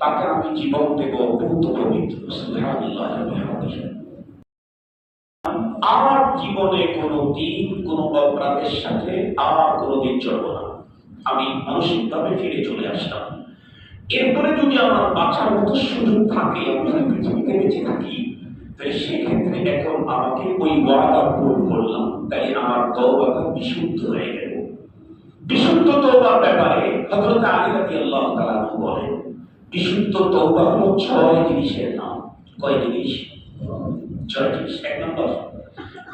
তাকে আমি জীবন দেব ভূত পবিত্র আমার জীবনে কোনো দিন, কোনো অপরাধের সাথে আর কোনোদিন চলব না। আমি মানসিকভাবে ফিরে চলে আসলাম। এরপরে যদি আমার বাঁচার মতো সুযোগ থাকে আমি পৃথিবীতে বেঁচে থাকি তাই সেক্ষেত্রে এখন আমাকে ওই ওয়াদা পূরণ করলাম। তাই আমার তবাটা বিশুদ্ধ হয়ে গেল। বিশুদ্ধ তওবার ব্যাপারে হযরত আলী রাদিয়াল্লাহু তাআলা বলেন বিশুদ্ধ তওবা হলো ছয় জিনিসের নাম। কয় জিনিস? ছয় জিনিস। এক নম্বর,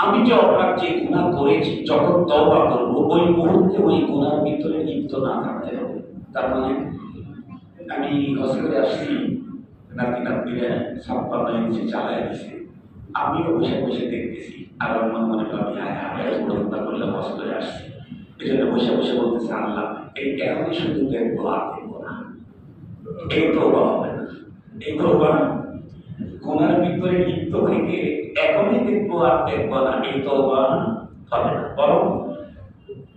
আমি যে অপরাধ গুনাহ করেছি, যখন তওবা করব, ওই মুহূর্তে ওই গুনার ভিতরে লিপ্ত না থাকতে হবে। তার মানে আমি হজ করে আসছি নাতি নাতিরা ছাপ্পান্ন ইঞ্চি চালায় দিছে। আমিও বসে বসে দেখতেছি, আর আমার মনে ভাবি হায় এত বড় গুণা করলে হজ করে আসছি। জন্য বসে বসে বলতেছে আল্লাহ এই এখনই শুধু দেখব আর দেখব না এই তো হবে না। এই তো গুণার ভিতরে লিপ্ত থেকে এখনই দেখব আর দেখব না এই তো হবে না। বরং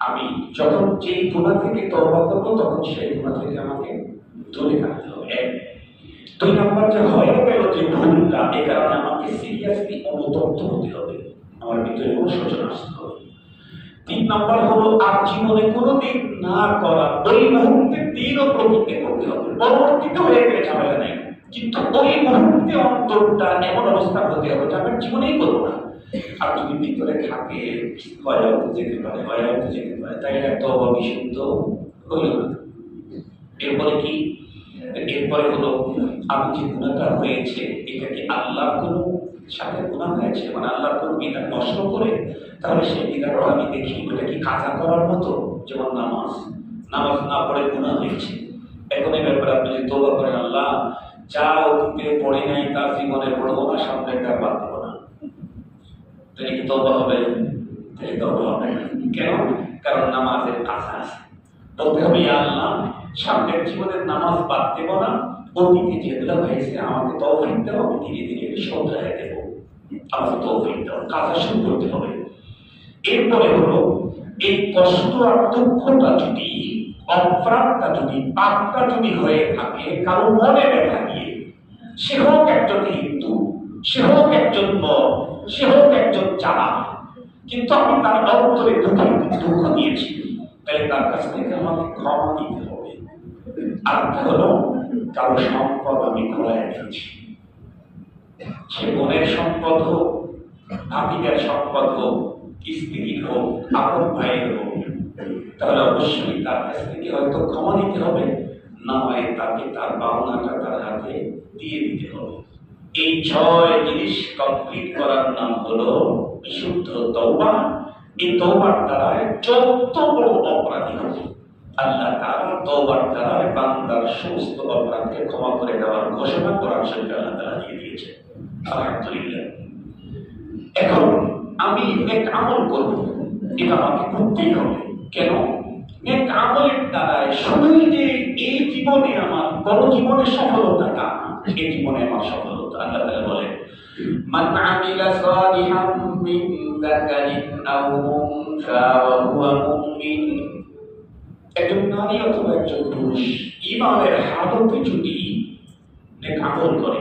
আমি যখন যেই গুণা থেকে তওবা করব, তখন সেই গুণা থেকে আমাকে দূরে থাকতে হবে। এক, দুই নম্বর যে হয়ে গেল যে ভুলটা, এ কারণে আমাকে সিরিয়াসলি অনুতপ্ত হতে হবে। আমার ভিতরে কোনো অনুশোচনা আসতে নম্বর হলো, আর জীবনে কোনোদিন না করা। ওই মুহূর্তে দিনও প্রতিজ্ঞা করতে হবে। পরবর্তীতে হয়ে গেলে ঝামেলা নাই। কিন্তু ওই মুহূর্তে অন্তরটা এমন অবস্থা হতে হবে আমি জীবনেই করব না। আর যদি ভিতরে থাকে হয় হয়তো যেতে পারে, হয় হয়তো যেতে পারে, তাই একটা অবিশুদ্ধ হইল না। এরপরে কি? এরপরে হলো, আমি যে গুণাটা হয়েছে, এটা কি আল্লাহর কোনো সাথে গুণা হয়েছে? মানে আল্লাহর কোনো বিধান নষ্ট করে তাহলে সেই বিধানটা আমি দেখি ওটা কি কাজা করার মতো? যেমন নামাজ। নামাজ না পড়ে গুণা হয়েছে। এখন এই ব্যাপারে আপনি যদি তোবা করেন, আল্লাহ, যা অতীতে পড়ে নাই, তা জীবনে পড়ব না সামনে একটা বাদ দেবো না। তাহলে কি তোবা হবে? তাহলে তোবা হবে কেন? কারণ নামাজের কাজা আছে। বলতে হবে আল্লাহ, সামনের জীবনের নামাজ বাদ দেবো না। অতীতে যেগুলো হয়েছে, আমাকে তৌফিক দাও, আমি ধীরে ধীরে শোধরায় দেব। আমাকে তৌফিক দাও। কাজা শুরু করতে হবে। এরপরে হলো, এই কষ্ট আর দুঃখটা যদি, অপরাধটা যদি, পাপটা যদি হয়ে থাকে, কারও মনে ব্যথা দিয়ে, সে হোক একজন হিন্দু, সে হোক একজন বর সে হোক একজন চালা কিন্তু আমি তার অন্তরে দুঃখ দুঃখ দিয়েছি তাই তার কাছ থেকে আমাকে ক্ষমা দিতে হবে। আর হলো, কারও সম্পদ আমি ঘোরায় দিয়েছি। সে বোনের সম্পদ হোক ভাবিকার সম্পদ হোক স্ত্রীর হোক আপন ভাইয়ের হোক, তাহলে অবশ্যই তার কাছ থেকে হয়তো ক্ষমা নিতে হবে, না হয় তাকে তার পাওনাটা তার হাতে দিয়ে দিতে হবে। এই ছয় জিনিস কমপ্লিট করার নাম হলো বিশুদ্ধ তৌবা এই তৌবার দ্বারা যত বড় অপরাধী হবে আল্লাহ তাআলা তওবার দ্বারা বান্দার সমস্ত অপরাধকে ক্ষমা করে দেওয়ার ঘোষণা কোরআন শরীফে আল্লাহ তাআলা দিয়ে দিয়েছে আলহামদুলিল্লাহ। এখন আমি এক আমল করব এটা আমাকে করতেই হবে কেন এক আমলের দ্বারায় শুধুই যে এই জীবনে আমার বড় জীবনের সফলতা তা না। এই জীবনে আমার সফলতা আল্লাহ তাআলা বলেন من عمل صالحا من ذكر أو أنثى وهو مؤمن একজন নারী অথবা একজন পুরুষ ইমানের হালতে যদি নেক আমল করে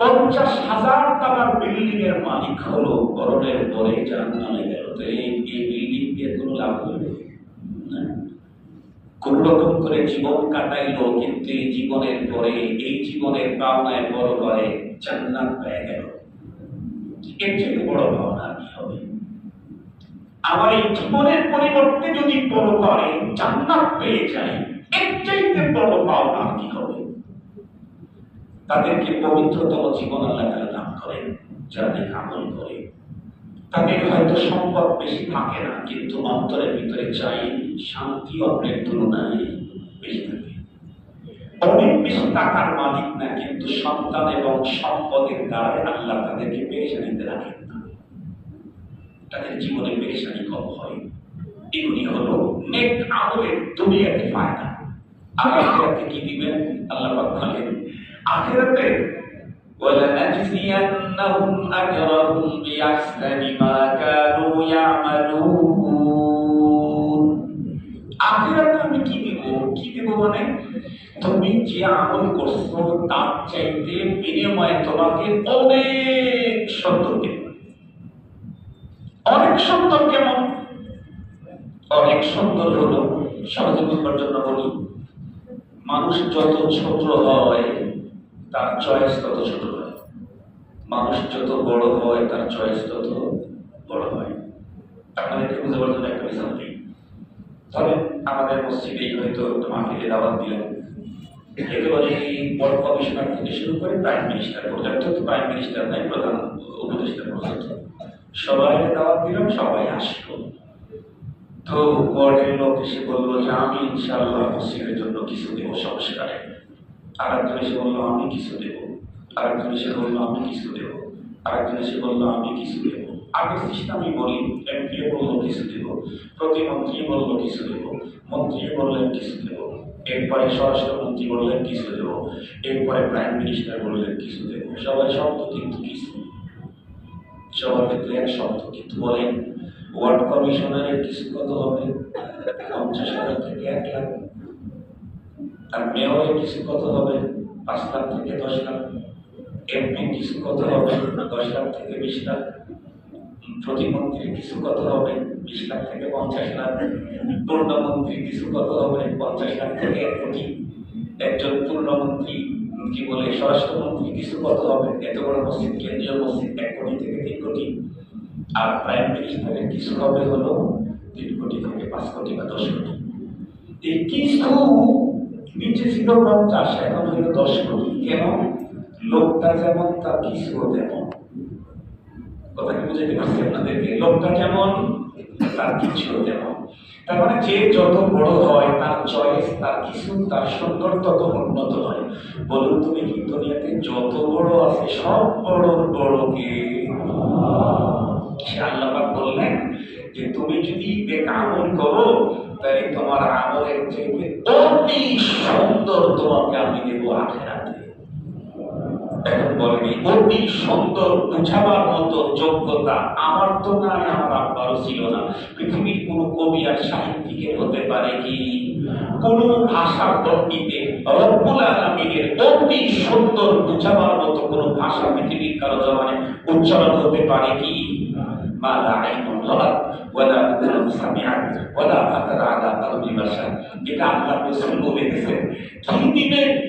পঞ্চাশ হাজার টাকার বিল্ডিং এর মালিক হলো করণের পরে যার নামে গেল, তো এই বিল্ডিং দিয়ে কোনো লাভ হইবে না। কোন রকম করে জীবন কাটাইলো, কিন্তু এই জীবনের পরে, এই জীবনের পাওনায় বড় করে জান্নাত পেয়ে গেল। এর থেকে বড় পাওনা কি হবে? আমার এই জীবনের পরিবর্তে যদি বড় করে জান্নাত পেয়ে যায়, এর চাইতে বড় পাওনা কি হবে? তাদেরকে পবিত্রতম জীবন আল্লাহ তাআলা দান করেন, যারা নেক আমল করে। তাদের হয়তো সম্পদ বেশি থাকে না, কিন্তু অন্তরের ভিতরে চাই শান্তি অন্যের তুলনায় বেশি থাকে। অনেক বেশি টাকার মালিক না, কিন্তু সন্তান এবং সম্পদের দ্বারা আল্লাহ তাদেরকে পেরেশানিতে রাখেন না। তাদের জীবনে পেরেশানি কম হয়। এগুলি হলো নেক আমলের দুনিয়াতে ফায়দা। আখেরাতে কি দিবেন? আল্লাহ বলেন আখেরাতে ولنجزينهم أجرهم بأحسن ما كانوا يعملون আখেরাতে আমি কি দিব কি দিব মানে তুমি যে আমল করছো তার চাইতে বিনিময়ে তোমাকে অনেক সুন্দর দেব অনেক সুন্দর কেমন অনেক সুন্দর হলো সহজে বুঝবার জন্য বলি মানুষ যত ছোট হয় তার চয়েস তত ছোট হয়। মানুষ যত বড় হয়, তার চয়েস তত বড় হয়। আপনাদেরকে বুঝবার জন্য একটা মিশাল দিই ধরেন আমাদের মসজিদেই হয়তো একটা মাহফিলে দাওয়াত দিলেন একেবারে বড় কমিশনার থেকে শুরু করে প্রাইম মিনিস্টার পর্যন্ত প্রাইম মিনিস্টার নাই, প্রধান উপদেষ্টা পর্যন্ত সবাই দাওয়াত দিলাম, সবাই আসলো। তো বোর্ডের লোক এসে বলল যে আমি ইনশাল্লাহ মসজিদের জন্য কিছু দেবো সংস্কারে আর একজন এসে বলল, আমি কিছু দেবো। আর একজন এসে বলল, আমি কিছু দেবো। আর একজন এসে বলল, আমি কিছু দেবো। আগের সিস্টেমই বলি এমপি বলল, কিছু দেবো। প্রতিমন্ত্রী বলল, কিছু দেবো। মন্ত্রী বললেন, কিছু দেবো। এরপরে স্বরাষ্ট্রমন্ত্রী বললেন, কিছু দেবো। এরপরে প্রাইম মিনিস্টার বললেন, কিছু দেবো। সবাই শব্দ কিন্তু কিছু। সবার ক্ষেত্রে এক শব্দ কিন্তু বলেন, ওয়ার্ড কমিশনারের কিছু কত হবে? পঞ্চাশ হাজার থেকে এক লাখ। আর মেয়রের কিছু কত হবে? পাঁচ লাখ থেকে দশ লাখ। এমপি কিছু কত হবে? দশ লাখ থেকে বিশ লাখ। প্রতিমন্ত্রীর কিছু কত হবে? বিশ লাখ থেকে পঞ্চাশ লাখ। পূর্ণমন্ত্রী কিছু কত হবে? পঞ্চাশ লাখ থেকে এক কোটি। একজন পূর্ণমন্ত্রী কি বলে, স্বরাষ্ট্রমন্ত্রী কিছু কত হবে? এত বড় মসজিদ, কেন্দ্রীয় মসজিদ, এক কোটি থেকে তিন কোটি। আর প্রাইম মিনিস্টারের কিছু হবে হলো তিন কোটি থেকে পাঁচ কোটি বা দশ কোটি। এই কিছু নিচে ছিল পঞ্চাশ এখন হলো দশ কোটি কেন? লোকটা যেমন, তার কিছু তেমন কথা কি বুঝাইতে পারছি আপনাদেরকে। লোকটা যেমন, তার কিছু তেমন তার মানে যে যত বড় হয়, তার চয়েস তার কিছু তার সুন্দর তত উন্নত হয়। বলুন তুমি কি দুনিয়াতে যত বড় আছে, সব বড় বড় কে সে আল্লাহ পাক বললেন যে তুমি যদি নেক আমল করো তাহলে তোমার আমলের থেকে অতি সুন্দর তোমাকে আমি দেবো আখেরাতে এখন বলেনি অতি সুন্দর বুঝাবার মতো যোগ্যতা আমার তো নাই আমার আব্বারও ছিল না পৃথিবীর কোনো কবি আর সাহিত্যিকের হতে পারে কি কোন ভাষার তর্কিতে রব্বুল আলমিনের অতি সুন্দর বুঝাবার মতো কোন ভাষা পৃথিবীর কারো জমানে উচ্চারণ হতে পারে কি ما لا عين رأت ولا أذن سمعت ولا خطر على قلب بشر এটা আল্লাহ রাসূল বলে গেছেন কি দিবেন লা আইনুন রাআত